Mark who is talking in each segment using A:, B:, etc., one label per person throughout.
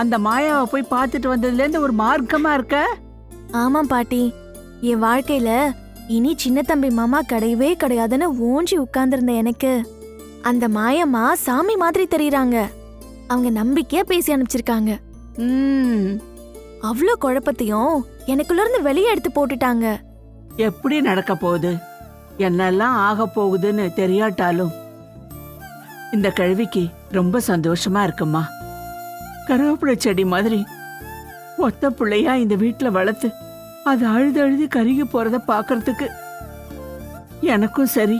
A: அந்த மாயாவை போய் பார்த்துட்டு வந்ததுல இருந்து ஒரு மார்க்கமா இருக்க?
B: ஆமாம் பாட்டி. என் வாழ்க்கையில இனி சின்ன தம்பி மாமா கிடையவே கிடையாதுன்னு ஓஞ்சி உட்கார்ந்திருந்த எனக்கு. அந்த மாயம்மா சாமி மாதிரி தெரியறாங்க. அவங்க நம்பிக்கையா பேசி அனுப்பிச்சிருக்காங்க.
A: ம்.
B: அவ்ளோ குழப்பத்தையும் எனக்குள்ள இருந்து வெளியே எடுத்து போட்டுட்டாங்க.
A: எப்படி நடக்க போகுது? என்னெல்லாம் ஆக போகுதுன்னு தெரியாட்டாலும். இந்த கழுவிக்கு ரொம்ப சந்தோஷமா இருக்குமா? கருவேப்பிலை செடி மாதிரி. ஒத்த பிள்ளையா இந்த வீட்ல வளர்த்து அது அழுது அழுது கருகி போறத பார்க்கறதுக்கு. எனக்கும் சரி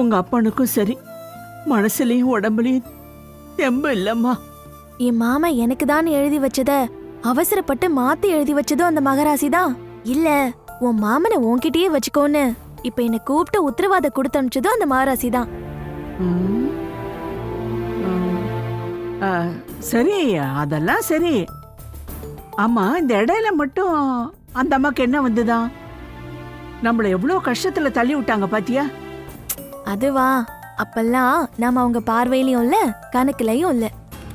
A: உங்க அப்பனுக்கும் சரி மனசுலயும் உடம்புலயும் தெம்பு இல்லம்மா.
B: என் மாமா எனக்கு தான் எழுதி வச்சத அவசரப்பட்டு மாத்தி எழுதி வச்சதும் அந்த மகராசி தான். இல்ல உன் மாமனை உன்கிட்டயே வச்சுக்கோன்னு இப்ப என்ன கூப்பிட்டு உத்தரவாத கொடுத்து அனுப்பிச்சதும் அந்த மகராசி தான்.
A: சரி அதெல்லாம் சரி. ஆமா இந்த இடையில மட்டும் அந்த அம்மாக்கு என்ன வந்துதான் நம்மள எவ்வளவு கஷ்டத்துல தள்ளி விட்டாங்க பாத்தியா?
B: அதுவா அப்பெல்லாம் நாம அவங்க பார்வையிலயும் இல்ல கணக்குலயும் இல்ல.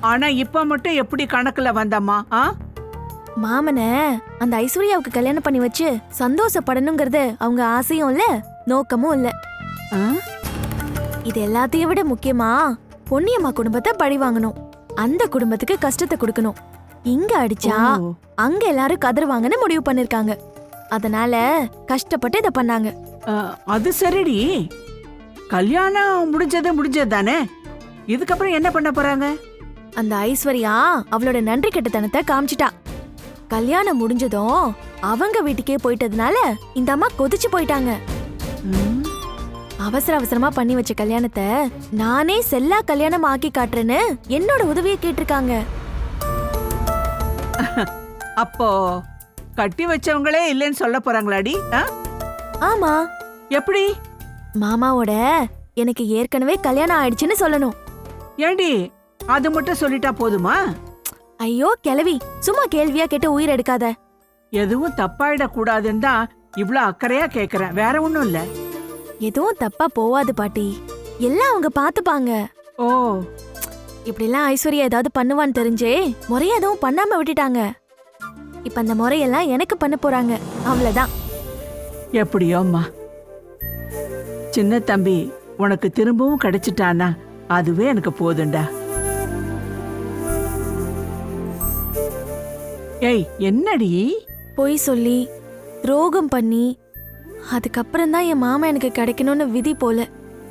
A: ஆனா இப்ப மட்டும் எப்படி கணக்குல வந்தம்மா ஆ?
B: மாமன அந்த ஐஸ்வர்யாவுக்கு கல்யாணம் பண்ணி வச்சு சந்தோஷப்படணுங்கிறது அவங்க ஆசையும் இல்ல நோக்கமும் இல்ல.
A: ஆ?
B: இது எல்லாத்தையும் விட முக்கியமா பொன்னியம்மா குடும்பத்தை பழி வாங்கணும். அந்த குடும்பத்துக்கு கஷ்டத்தை கொடுக்கணும். இங்க அடிச்சா. அங்க எல்லாரும் கதறுவாங்கன்னு முடிவு பண்ணிருக்காங்க. அதனால கஷ்டப்பட்டு இத பண்ணாங்க.
A: அது சரிடி. கல்யாணம் முடிஞ்சது முடிஞ்சது தானே இதுக்கப்புறம் என்ன பண்ண போறாங்க?
B: அந்த ஐஸ்வர்யா அவளோட நன்றி கெட்டத்தனத்தை காமிச்சிட்டா. கல்யாணம் முடிஞ்சதும் அவங்க வீட்டுக்கே போயிட்டதுனால இந்த அம்மா கொதிச்சு போயிட்டாங்க. அவசர அவசரமா பண்ணி வச்ச கல்யாணத்தை நானே செல்லா கல்யாணம் ஆக்கி காட்டுறேன்னு என்னோட உதவியை கேட்டிருக்காங்க.
A: அப்போ கட்டி வச்சவங்களே இல்லைன்னு சொல்ல போறாங்களாடி? ஆ?
B: ஆமா.
A: எப்படி?
B: மாமாவோட எனக்கு ஏற்கனவே கல்யாணம் ஆயிடுச்சுன்னு சொல்லணும்.
A: ஏண்டி? அது மட்டும் சொல்லிட்டா போதுமா?
B: ஐயோ கிளவி சும்மா கேள்வியா கேட்டு உயிர் எடுக்காத.
A: எதுவும் தப்பாயிடக் கூடாதுன்னு தான் இவ்ளோ அக்கறையா கேக்குறேன். வேற ஒண்ணும் இல்ல.
B: எதுவும் தப்பா போவாது பாட்டி. எல்லாம் அவங்க பாத்துப்பாங்க.
A: ஓ.
B: இப்படிலாம் ஐஸ்வர்யா ஏதாவது பண்ணுவான்னு தெரிஞ்சே முறைய எதுவும் பண்ணாம விட்டுட்டாங்க. இப்ப அந்த முறையெல்லாம் எனக்கு பண்ண போறாங்க. அவ்வளவுதான்.
A: எப்படியோம்மா சின்ன தம்பி உனக்கு திரும்பவும் கிடைச்சிட்டானா? அதுவே எனக்கு போதும்டா ஏய் என்னடி?
B: பொய் சொல்லி துரோகம் பண்ணி அதுக்கப்புறம் தான் என் மாமா எனக்கு கிடைக்கணும்னு விதி போல.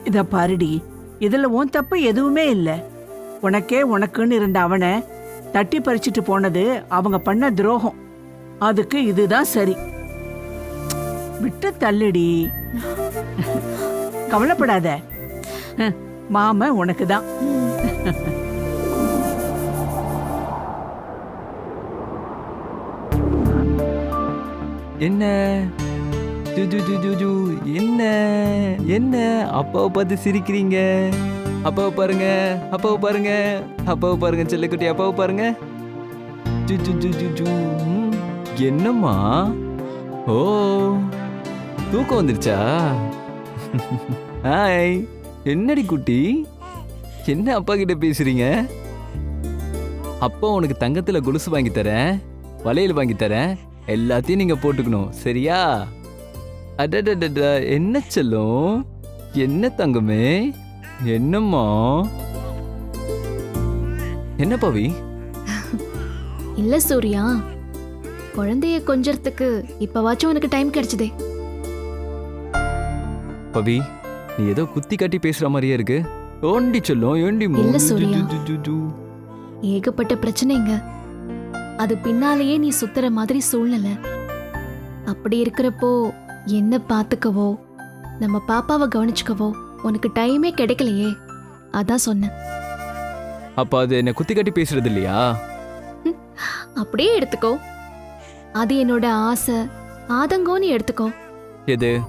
A: இத பாருடி. இதுல உன் தப்பு எதுவுமே இல்ல. உனக்கே உனக்குன்னு இருந்த அவனை தட்டி பறிச்சிட்டு போனது அவங்க பண்ண துரோகம். அதுக்கு இதுதான் சரி. விட்டு தள்ளுடி. கவலைப்படாத. மாம உனக்கு தான்
C: என்ன? என்ன? என்ன? அப்பாவை பார்த்து சிரிக்கிறீங்க? அப்பாவை பாருங்க அப்பாவை பாருங்க அப்பாவை பாருங்க செல்லக்குட்டி அப்பாவை பாருங்க. என்னம்மா? ஓ தூக்கம் வந்துருச்சா? ஹாய் என்னடி குட்டி? என்ன அப்பா கிட்ட பேசுறீங்க? அப்பா உனக்கு தங்கத்துல கொலுசு வாங்கி தரேன் வளையல் வாங்கி தரேன் எல்லாத்தையும் நீங்க போட்டுக்கணும் சரியா? அடடடட என்ன செல்லம்? என்ன தங்கமே? என்னம்மா? என்ன பவி?
D: இல்ல சூர்யா. குழந்தைய கொஞ்சறதுக்கு இப்பவாச்சும் உனக்கு டைம் கிடைச்சதே.
C: பவி நீ ஏதோ குத்தி காட்டி பேசுற மாதிரியே இருக்கு. ஓண்டி செல்லம்? ஏண்டி
D: இல்ல சூர்யா. ஏகப்பட்ட பிரச்சனைங்க. அது பின்னாலேயே நீ சுத்துற மாதிரி சூழ்நிலை. அப்படி இருக்கிறப்போ என்ன பாத்துக்கவோ? நம்ம பாப்பாவை கவனிச்சுக்கவோ? உனக்கு டைமே கிடைக்கலையே. அதான் சொன்னேன்.
C: அப்ப அது என்ன குத்தி காட்டி பேசுறது இல்லையா?
D: அப்படியே எடுத்துக்கோ. அது என்னோட ஆசை ஆதங்கோன்னு எடுத்துக்கோ.
C: எது?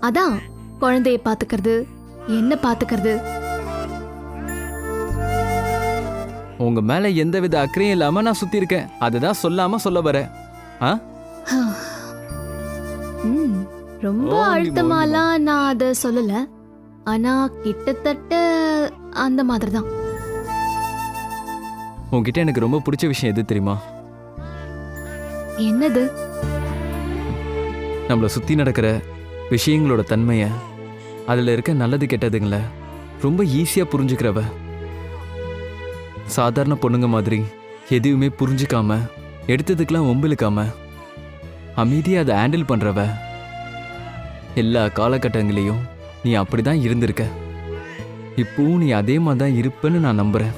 D: அதான் குழந்தைய பாத்துக்கிறது என்ன பாத்துக்கிறது.
C: உங்க மேல எந்தவித அக்கறையும் இல்லாம நான் சுத்தி இருக்கேன். அதுதான் சொல்லாம சொல்ல வரேன்
D: ம், ரொம்ப அழுத்தமாலாம் நான் அத சொல்லல. ஆனா கிட்டத்தட்ட அந்த மாதிரி தான்
C: உன்கிட்ட எனக்கு ரொம்ப பிடிச்ச விஷயம் எது தெரியுமா?
B: என்னது?
C: நம்மளை சுற்றி நடக்கிற விஷயங்களோட தன்மையை அதில் இருக்க நல்லது கெட்டதுங்கள ரொம்ப ஈஸியாக புரிஞ்சுக்கிறவ. சாதாரண பொண்ணுங்க மாதிரி எதுவுமே புரிஞ்சுக்காம எடுத்ததுக்கெல்லாம் ஒம்பிழுக்காம அமைதியாக அதை ஹேண்டில் பண்ணுறவ எல்லா காலகட்டங்களையும் நீ அப்படி தான் இருந்திருக்க. இப்போவும் நீ அதே மாதிரி தான் இருப்பேன்னு நான் நம்புகிறேன்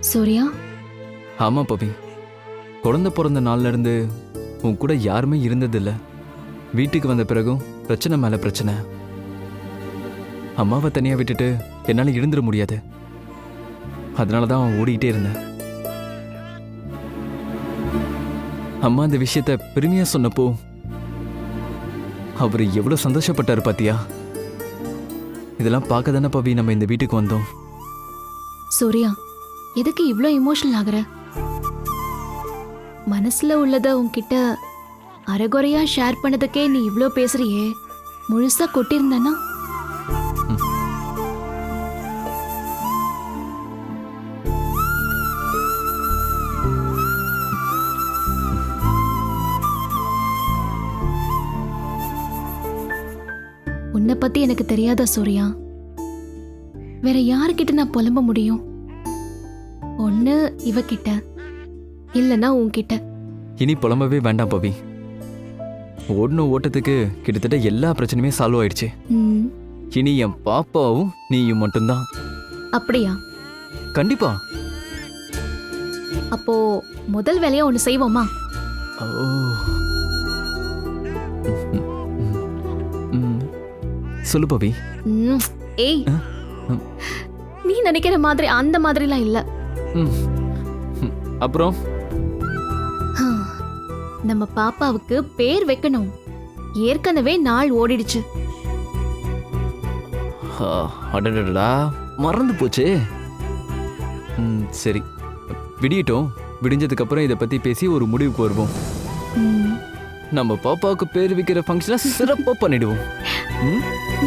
B: சூர்யா?
C: ஆமாம் பவி. குழந்தை பிறந்த நாள்ல இருந்து உன் கூட யாருமே இருந்ததில்ல. வீட்டுக்கு வந்த பிறகும் பிரச்சனை மேலே பிரச்சனை. அம்மாவை தனியாக விட்டுட்டு என்னால் இருந்துட முடியாது. அதனால தான் அவன் ஓடிக்கிட்டே இருந்தேன். அம்மா அந்த விஷயத்த பெருமையாக சொன்னப்போ அவர் எவ்வளோ சந்தோஷப்பட்டார் பாத்தியா? இதெல்லாம் பார்க்க தானே பவி நம்ம இந்த வீட்டுக்கு வந்தோம்.
B: சூர்யா எதுக்கு இவ்வளோ இமோஷனல் ஆகுற? மனசுல உள்ளத உன்கிட்ட அரைகுறையா ஷேர் பண்ணதுக்கே நீ இவ்வளோ பேசுறியே. முழுசா கொட்டியிருந்தனா உன்னை பத்தி எனக்கு தெரியாதா சூர்யா? வேற யாருக்கிட்ட நான் புலம்ப முடியும்? ஒண்ணு இவகிட்ட. இல்லனா உன்கிட்ட.
C: இனி புலம்பவே வேண்டாம் பவி. ஓடின ஓட்டத்துக்கு கிட்டத்தட்ட எல்லா பிரச்சனையுமே சால்வ் ஆயிடுச்சு.
B: ம்,
C: இனி என் பாப்பாவும் நீயும் மட்டும்தான்.
B: அப்படியா?
C: கண்டிப்பா.
B: அப்போ முதல் வேலையா ஒண்ணு செய்வோமா?
C: ஓ. சொல்லு பவி.
B: ஏய். நீ நினைக்கிற மாதிரி அந்த மாதிரிலாம் இல்ல.
C: அப்புறம்?
B: நம்ம பாப்பாவுக்கு பேர் வைக்கணும். ஏற்கனவே நாள் ஓடிடுச்சு.
C: ஆ, அடடடடா. மறந்து போச்சே. சரி. விடியட்டும். விடிஞ்சதுக்கு அப்புறம் இதை பத்தி பேசி ஒரு முடிவுக்கு வருவோம். நம்ம பாப்பாவுக்கு பேர் வைக்கிற ஃபங்க்ஷனை சிறப்பா பண்ணிடுவோம். ம்?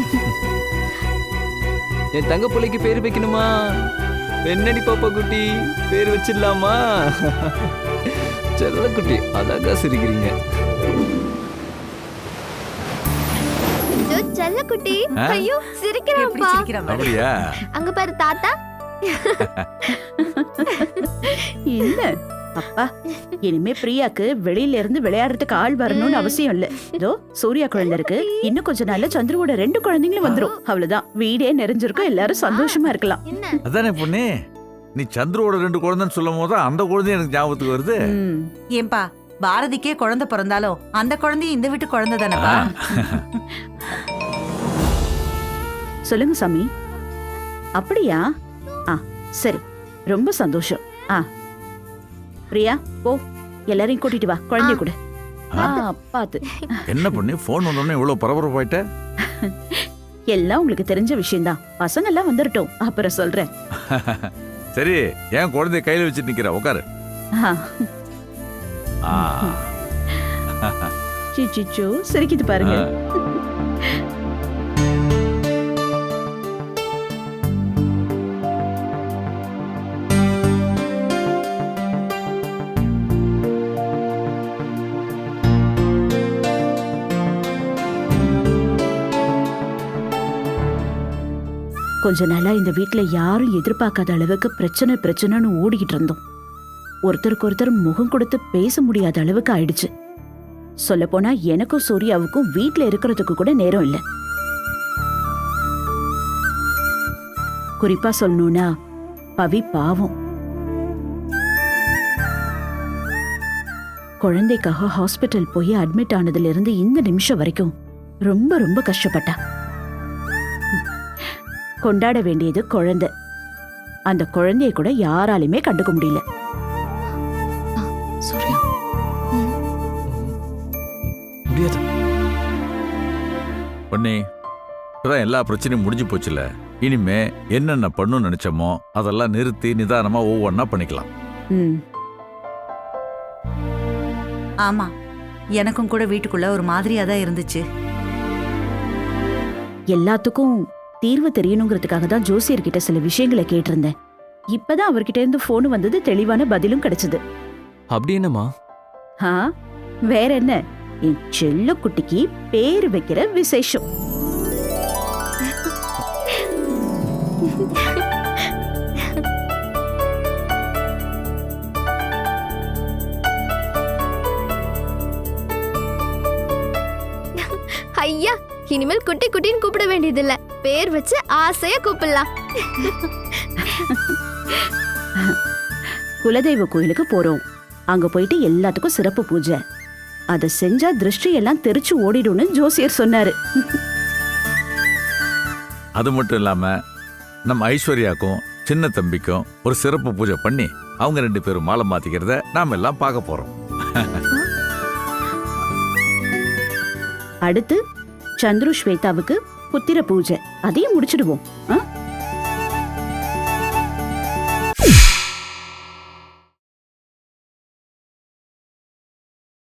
C: என் தங்க பிள்ளைக்கு பேர் வைக்கணுமா? என்னடி பாப்பா குட்டி பேர் வச்சிடலாமா? செல்ல குட்டி அழகா சிரிக்கிறீங்க.
E: செல்லக்குட்டி
F: ஆ?
E: ஐயோ சிரிக்கிறான்ப்பா.
F: அப்படியா?
E: அங்க பாரு தாத்தா.
G: இல்ல அப்பா இனிமே பிரியாக்கு வெளியில இருந்து விளையாடுறதுக்கு ஆள் வரணும்னு அவசியம் இல்ல. இதோ சூர்யா குழந்தை இருக்கு. இன்னும் கொஞ்ச நாள்ல சந்துருவோட ரெண்டு குழந்தைங்களும் வந்துரும். அவ்வளவுதான். வீடே நிறைஞ்சிருக்கும். எல்லாரும் சந்தோஷமா இருக்கலாம்.
E: என்ன?
F: அதானே பொண்ணு? நீ சந்துருவோட ரெண்டு குழந்தைன்னு சொல்லும் போது அந்த குழந்தை எனக்கு ஞாபகத்துக்கு வருது.
G: ம்.
H: ஏன்பா பாரதிக்கே குழந்தை பிறந்தாலும் அந்த குழந்தையும் இந்த வீட்டு குழந்தை தானேப்பா?
G: சொல்லுங்க சாமி. அப்படியா? ஆ சரி. ரொம்ப சந்தோஷம். ஆ. பிரியா போ. எல்லாரையும் கூட்டிட்டு வா. குழந்தைய கூட. ஆ பாத்து.
F: என்ன பண்ணி? போன் வந்தோடனே இவ்வளவு பரபரப்பாயிட்ட
G: எல்லாம் உங்களுக்கு தெரிஞ்ச விஷயம்தான். பசங்க எல்லாம் வந்துடட்டும் அப்புறம் சொல்றேன்.
F: சரி ஏன் குழந்தைய கையில வச்சுட்டு நிக்கிற? உட்காரு.
G: சிச்சிச்சோ சிரிக்குது பாருங்க. கொஞ்ச நாளா இந்த வீட்டுல யாரும் எதிர்பார்க்காத அளவுக்கு பிரச்சனை பிரச்சனைன்னு ஓடிக்கிட்டு இருந்தோம். ஒருத்தருக்கு ஒருத்தர் முகம் கொடுத்து பேச முடியாத அளவுக்கு ஆயிடுச்சு. சொல்லப்போனா எனக்கும் சூர்யாவுக்கும் வீட்டுல இருக்கிறதுக்கு கூட நேரம் இல்லை. குறிப்பா சொல்லணும்னா பவி பாவம். குழந்தைக்காக ஹாஸ்பிட்டல் போய் அட்மிட் ஆனதுல இருந்து இந்த நிமிஷம் வரைக்கும் ரொம்ப ரொம்ப கஷ்டப்பட்டா. கொண்டாட வேண்டியது குழந்தை. அந்த குழந்தைய கூட யாராலையுமே கண்டுக்க முடியல.
B: சூர்யா.
C: முடியாது.
F: பொண்ணி இப்பதான் எல்லா பிரச்சனையும் முடிஞ்சு போச்சுல. இனிமே என்னென்ன பண்ணணும்னு நினைச்சோமோ அதெல்லாம் நிறுத்தி நிதானமா ஒவ்வொன்றா பண்ணிக்கலாம்.
G: ம்.
H: ஆமா எனக்கும் கூட வீட்டுக்குள்ள ஒரு மாதிரியா தான் இருந்துச்சு.
G: எல்லாத்துக்கும் தீர்வு தெரியணுங்கிறதுக்காக தான் ஜோசியர்கிட்ட சில விஷயங்களை கேட்டிருந்தேன். இப்பதான் அவர்கிட்ட இருந்து போன் வந்தது தெளிவான பதிலும் கிடைச்சது.
C: அப்படி என்னம்மா?
G: ஆ வேற என்ன? என் செல்ல குட்டிக்கு பேர் வைக்கிற விசேஷம்.
E: ஐயா இனிமேல் குட்டி குட்டின்னு கூப்பிட வேண்டியதில்ல. பேர் வச்சு ஆசையா கூப்பிடலாம்.
G: குலதெய்வ கோயிலுக்கு போறோம். அங்க போயிட்டு எல்லாத்துக்கும் சிறப்பு பூஜை. அத செஞ்சா திருஷ்டி எல்லாம் தெரிச்சு ஓடிடும்னு ஜோசியர் சொன்னாரு.
F: அது மட்டும் இல்லாம நம்ம ஐஸ்வர்யாக்கும் சின்ன தம்பிக்கும் ஒரு சிறப்பு பூஜை பண்ணி அவங்க ரெண்டு பேரும் மாலை மாத்திக்கிறத நாம எல்லாம் பார்க்க போறோம்.
G: அடுத்து சந்துரு ஸ்வேதாவுக்கு புத்திர பூஜை அதையும் முடிச்சிடுவோம் ஆ?